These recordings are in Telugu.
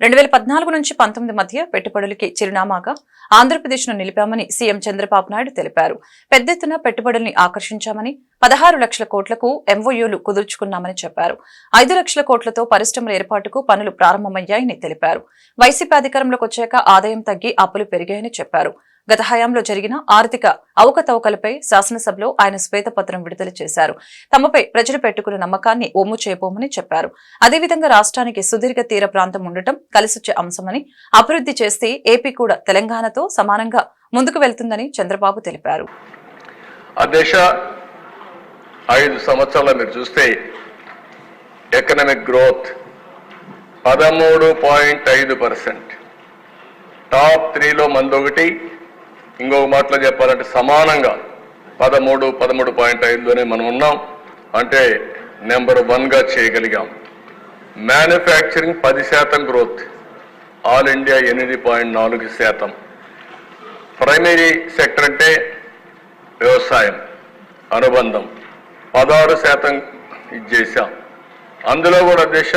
రెండు వేల పద్నాలుగు నుంచి పంతొమ్మిది మధ్య పెట్టుబడులకి చిరునామాగా ఆంధ్రప్రదేశ్ను నిలిపామని సీఎం చంద్రబాబు నాయుడు తెలిపారు. పెద్ద ఎత్తున పెట్టుబడుల్ని ఆకర్షించామని పదహారు లక్షల కోట్లకు ఎంఓయూలు కుదుర్చుకున్నామని చెప్పారు. ఐదు లక్షల కోట్లతో పరిశ్రమల ఏర్పాటుకు పనులు ప్రారంభమయ్యాయని తెలిపారు. వైసీపీ అధికారంలోకి వచ్చాక ఆదాయం తగ్గి అప్పులు పెరిగాయని చెప్పారు. గత హయాంలో జరిగిన ఆర్థిక అవకతవకలపై శాసనసభలో ఆయన శ్వేతపత్రం విడుదల చేశారు. తమపై ప్రజలు పెట్టుకున్న నమ్మకాన్ని ఒమ్ము చేయబోమని చెప్పారు. అదేవిధంగా రాష్ట్రానికి సుదీర్ఘ తీర ప్రాంతం ఉండటం కలిసొచ్చే అంశమని అభివృద్ధి చేస్తే ఏపీ కూడా తెలంగాణతో సమానంగా ముందుకు వెళ్తుందని చంద్రబాబు తెలిపారు. ఐదు సంవత్సరాల మీరు చూస్తే ఎకనామిక్ గ్రోత్ పదమూడు పాయింట్ ఐదు పర్సెంట్. టాప్ త్రీలో మందొకటి ఇంకొక మాటలో చెప్పాలంటే సమానంగా పదమూడు పదమూడు పాయింట్ ఐదులోనే మనం ఉన్నాం. అంటే నెంబర్ వన్గా చేయగలిగాం. మ్యానుఫ్యాక్చరింగ్ పది శాతం గ్రోత్ ఆల్ ఇండియా ఎనిమిది పాయింట్ నాలుగు శాతం. ప్రైమరీ సెక్టర్ అంటే వ్యవసాయం అనుబంధం. పదహారు శాతం ఇది చేశాం అందులో కూడా దేశ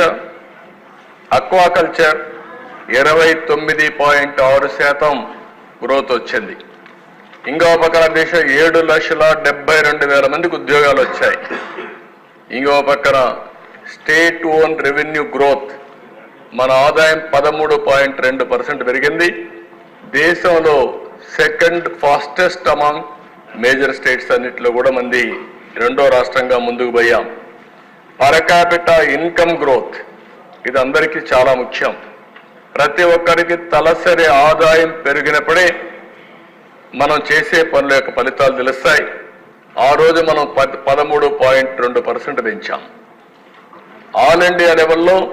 అక్వాకల్చర్ ఇరవై తొమ్మిది పాయింట్ ఆరు శాతం గ్రోత్ వచ్చింది. ఇంకో పక్కన దేశ ఏడు లక్షల డెబ్బై రెండు వేల మందికి ఉద్యోగాలు వచ్చాయి. ఇంకో పక్కన స్టేట్ ఓన్ రెవెన్యూ గ్రోత్ మన ఆదాయం పదమూడు పాయింట్ రెండు పర్సెంట్ పెరిగింది. దేశంలో second fastest among major states అన్నిటిలో కూడా మంది రెండో రాష్ట్రంగా ముందుకు పోయాం. పరకాపిట ఇన్కమ్ గ్రోత్ ఇది అందరికీ చాలా ముఖ్యం. ప్రతి ఒక్కరికి తలసరి ఆదాయం పెరిగినప్పుడే మనం చేసే పనుల యొక్క ఫలితాలు తెలుస్తాయి. ఆ రోజు మనం పద్ పదమూడు పాయింట్ రెండు పర్సెంట్ పెంచాం. ఆల్ ఇండియా లెవెల్లో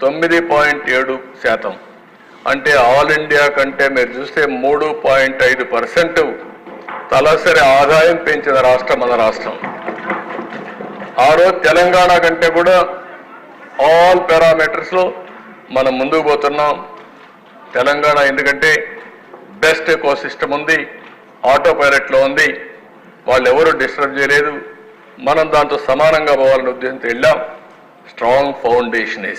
తొమ్మిది పాయింట్ ఏడు శాతం. అంటే ఆల్ ఇండియా కంటే మీరు చూస్తే మూడు పాయింట్ ఐదు పర్సెంట్ తలసరి ఆదాయం పెంచిన రాష్ట్రం మన రాష్ట్రం. ఆ రోజు తెలంగాణ కంటే కూడా ఆల్ పారామీటర్స్లో మనం ముందుకు పోతున్నాం. తెలంగాణ ఎందుకంటే బెస్ట్ ఎకో సిస్టమ్ ఉంది ఆటో పైలట్లో ఉంది. వాళ్ళు ఎవరు డిస్టర్బ్ చేయలేదు. మనం దాంతో సమానంగా పోవాలనే ఉద్దేశంతో వెళ్ళాం. స్ట్రాంగ్ ఫౌండేషన్ వేసి